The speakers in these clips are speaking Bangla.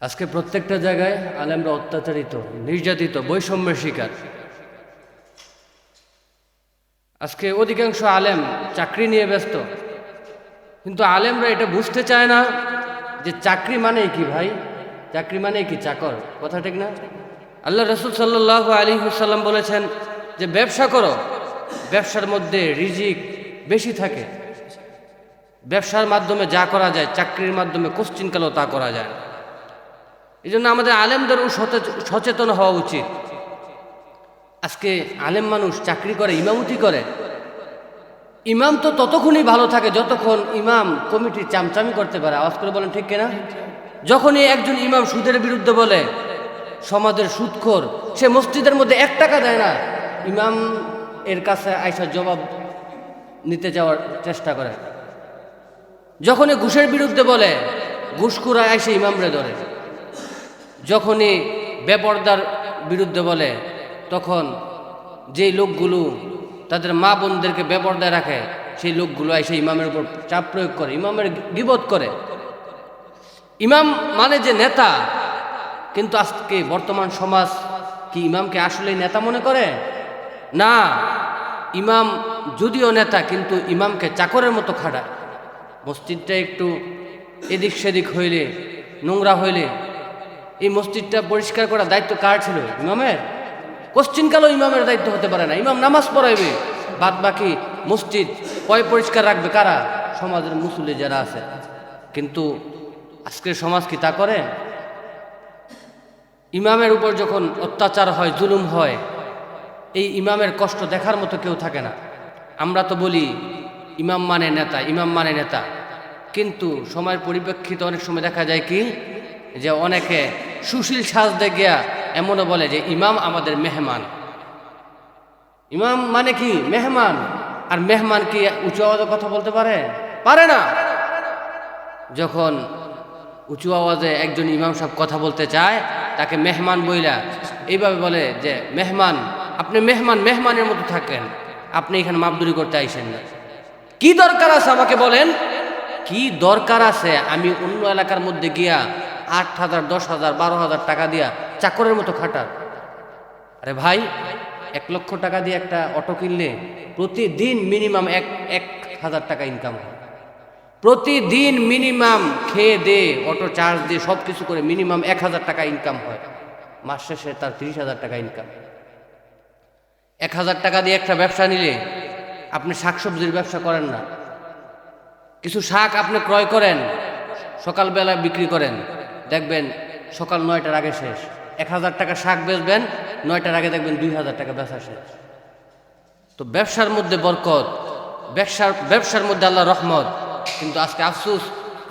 আজকে প্রত্যেকটা জায়গায় আলেমরা অত্যাচারিত, নির্যাতিত, বৈষম্যের শিকার। আজকে অধিকাংশ আলেম চাকরি নিয়ে ব্যস্ত। কিন্তু আলেমরা এটা বুঝতে চায় না যে চাকরি মানে কি ভাই? চাকরি মানে কি চাকর? কথা ঠিক না? আল্লাহ রসুল সাল্লাহ আলী হুসাল্লাম বলেছেন যে ব্যবসা করো, ব্যবসার মধ্যে রিজিক বেশি থাকে। ব্যবসার মাধ্যমে যা করা যায়, চাকরির মাধ্যমে কোশ্চিনকালেও তা করা যায়। এই জন্য আমাদের আলেমদেরও সচেতন হওয়া উচিত। আজকে আলেম মানুষ চাকরি করে, ইমামতি করে। ইমাম তো ততক্ষণই ভালো থাকে যতক্ষণ ইমাম কমিটির চামচামি করতে পারে। আওয়াজ করে বলেন, ঠিক কিনা? যখনই একজন ইমাম সুদের বিরুদ্ধে বলে, সমাজের সুদখোর, সে মসজিদের মধ্যে এক টাকা দেয় না। ইমাম এর কাছে আইসার জবাব নিতে যাওয়ার চেষ্টা করে। যখনই ঘুষের বিরুদ্ধে বলে ঘুষখুরা এসে ইমামরে ধরে। যখনই বেপর্দার বিরুদ্ধে বলে, তখন যেই লোকগুলো তাদের মা বোনদেরকে বেপর্দায় রাখে, সেই লোকগুলো এসে ইমামের উপর চাপ প্রয়োগ করে, ইমামের গিবত করে। ইমাম মানে যে নেতা, কিন্তু আজকে বর্তমান সমাজ কি ইমামকে আসলে নেতা মনে করে? না, ইমাম যদিও নেতা, কিন্তু ইমামকে চাকরের মতো খাটায়। মসজিদটা একটু এদিক সেদিক হইলে, নোংরা হইলে এই মসজিদটা পরিষ্কার করার দায়িত্ব কার ছিল? ইমামের? কোশ্চিনকালও ইমামের দায়িত্ব হতে পারে না? ইমাম নামাজ পড়াইবে। বাদ বাকি মসজিদ পয় পরিষ্কার রাখবে? কারা? সমাজের মুসুলি যারা আছে। কিন্তু আজকের সমাজ কি তা করে? ইমামের উপর যখন অত্যাচার হয়, জুলুম হয়, এই ইমামের কষ্ট দেখার মতো কেউ থাকে না। আমরা তো বলি, ইমাম মানে নেতা, ইমাম মানে নেতা। কিন্তু সময়ের পরিপ্রেক্ষিতে অনেক সময় দেখা যায় কি? যে অনেকে সুশীল সাজতে গিয়া এমনও বলে যে, ইমাম আমাদের মেহমান। ইমাম মানে কি? মেহমান। আর মেহমান কি উঁচু আওয়াজে কথা বলতে পারে? পারে না। যখন উঁচু আওয়াজে একজন ইমাম সাহেব কথা বলতে চায়, তাকে মেহমান বইলা এইভাবে বলে যে, মেহমান, আপনি মেহমান, মেহমানের মতো থাকেন। আপনি এখানে মাপদুরি করতে আইসেন না। কি দরকার আছে আমাকে বলেন? কি দরকার আছে? আমি অন্য এলাকার মধ্যে গিয়া আট হাজার, দশ হাজার, বারো হাজার টাকা দিয়া চাকরের মতো খাটার আরে ভাই, এক লক্ষ টাকা দিয়ে একটা অটো কিনলে প্রতিদিন মিনিমাম এক এক হাজার টাকা ইনকাম হয়। প্রতিদিন মিনিমাম খেয়ে দে, অটো চার্জ দিয়ে সব কিছু করে মিনিমাম এক হাজার টাকা ইনকাম হয়। মাস শেষে তার তিরিশ হাজার টাকা ইনকাম এক হাজার টাকা দিয়ে একটা ব্যবসা নিলে আপনি শাকসবজির ব্যবসা করেন না। কিছু শাক আপনি ক্রয় করেন, সকালবেলা বিক্রি করেন। দেখবেন সকাল নয়টার আগে শেষ। এক হাজার টাকা শাক বেচবেন, নয়টার আগে দেখবেন দুই হাজার টাকা বেচা শেষ। তো ব্যবসার মধ্যে বরকত, ব্যবসার ব্যবসার মধ্যে আল্লাহ রহমত। কিন্তু আজকে আফসুস,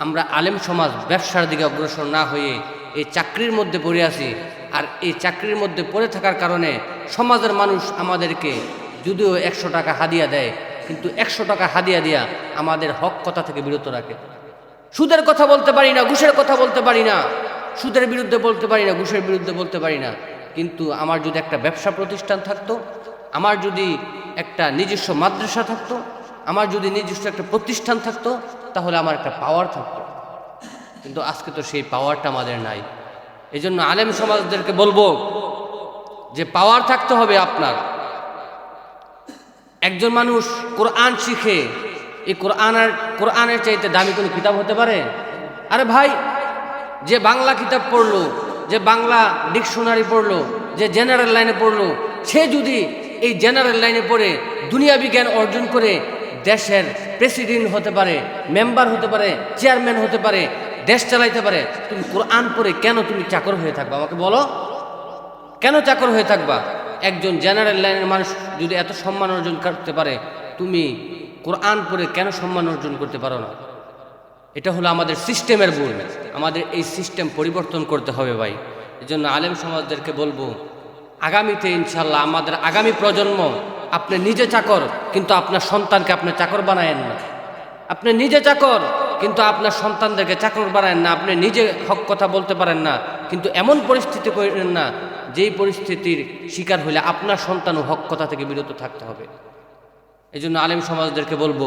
আমরা আলেম সমাজ ব্যবসার দিকে অগ্রসর না হয়ে এই চাকরির মধ্যে পড়ে আছি। আর এই চাকরির মধ্যে পড়ে থাকার কারণে সমাজের মানুষ আমাদেরকে যদিও একশো টাকা হাদিয়া দেয়, কিন্তু একশো টাকা হাদিয়া দিয়া আমাদের হক কথা থেকে বিরত রাখে। সুদের কথা বলতে পারি না, ঘুষের কথা বলতে পারি না। সুদের বিরুদ্ধে বলতে পারি না, ঘুষের বিরুদ্ধে বলতে পারি না। কিন্তু আমার যদি একটা ব্যবসা প্রতিষ্ঠান থাকতো, আমার যদি একটা নিজস্ব মাদ্রাসা থাকতো, আমার যদি নিজস্ব একটা প্রতিষ্ঠান থাকতো, তাহলে আমার একটা পাওয়ার থাকতো। কিন্তু আজকে তো সেই পাওয়ারটা আমাদের নাই। এই জন্য আলেম সমাজদেরকে বলব যে পাওয়ার থাকতে হবে আপনার। একজন মানুষ কোরআন শিখে এই কোরআনের কোরআনের চাইতে দামি কোনো কিতাব হতে পারে? আরে ভাই, যে বাংলা কিতাব পড়ল, যে বাংলা ডিকশনারি পড়ল, যে জেনারেল লাইনে পড়ল, সে যদি এই জেনারেল লাইনে পড়ে দুনিয়া বিজ্ঞান অর্জন করে দেশের প্রেসিডেন্ট হতে পারে, মেম্বার হতে পারে, চেয়ারম্যান হতে পারে, দেশ চালাইতে পারে, তুমি কোরআন পড়ে কেন তুমি চাকর হয়ে থাকবা? আমাকে বলো। কেন চাকর হয়ে থাকবা? একজন জেনারেল লাইনের মানুষ যদি এত সম্মান অর্জন করতে পারে, তুমি কোরআন পড়ে কেন সম্মান অর্জন করতে পারো না? এটা হলো আমাদের সিস্টেমের ভুল। আমাদের এই সিস্টেম পরিবর্তন করতে হবে ভাই। এই জন্য আলেম সমাজদেরকে বলব, আগামীতে ইনশাল্লাহ আমাদের আগামী প্রজন্ম আপনি নিজে চাকর, কিন্তু আপনার সন্তানকে আপনি চাকর বানায়েন না। আপনি নিজে চাকর, কিন্তু আপনার সন্তানদেরকে চাকর বানায়েন না। আপনি নিজে হক কথা বলতে পারেন না, কিন্তু এমন পরিস্থিতি করেন না, যেই পরিস্থিতির শিকার হলে আপনার সন্তানও হক কথা থেকে বিরত থাকতে হবে। এই জন্য আলেম সমাজদেরকে বলব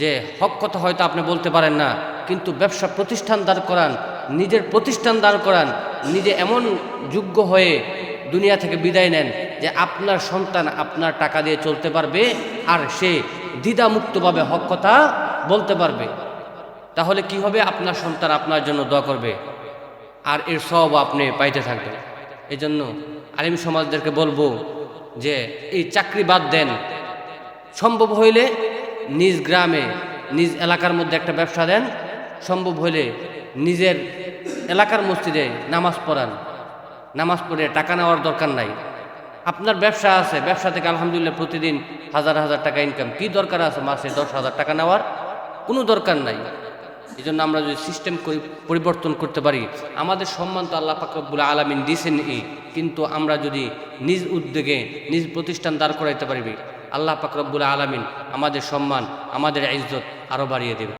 যে হক কথা হয়তো আপনি বলতে পারেন না, কিন্তু ব্যবসা প্রতিষ্ঠান দাঁড় করান, নিজের প্রতিষ্ঠান দাঁড় করান, নিজে এমন যোগ্য হয়ে দুনিয়া থেকে বিদায় নেন যে আপনার সন্তান আপনার টাকা দিয়ে চলতে পারবে আর সে দ্বিধামুক্তভাবে হক কথা বলতে পারবে। তাহলে কি হবে? আপনার সন্তান আপনার জন্য দোয়া করবে আর এর সব আপনি পাইতে থাকবেন। এই জন্য আলিম সমাজদেরকে বলব যে এই চাকরি বাদ দেন সম্ভব হইলে নিজ গ্রামে, নিজ এলাকার মধ্যে একটা ব্যবসা দেন। সম্ভব হইলে নিজের এলাকার মসজিদে নামাজ পড়ান। নামাজ পড়ে টাকা নেওয়ার দরকার নাই। আপনার ব্যবসা আছে, ব্যবসা থেকে আলহামদুলিল্লাহ প্রতিদিন হাজার হাজার টাকা ইনকাম কি দরকার আছে মাসে দশ হাজার টাকা নেওয়ার? কোনো দরকার নাই। এই জন্য আমরা যদি সিস্টেম পরিবর্তন করতে পারি, আমাদের সম্মান তো আল্লাহ ফাকরবুল আলমিন দিয়েছেন কিন্তু আমরা যদি নিজ উদ্যোগে, নিজ প্রতিষ্ঠান দাঁড় করাইতে পারবি আল্লাহ পাকরবুল আলমিন আমাদের সম্মান আমাদের ইজ্জত আরও বাড়িয়ে দেবে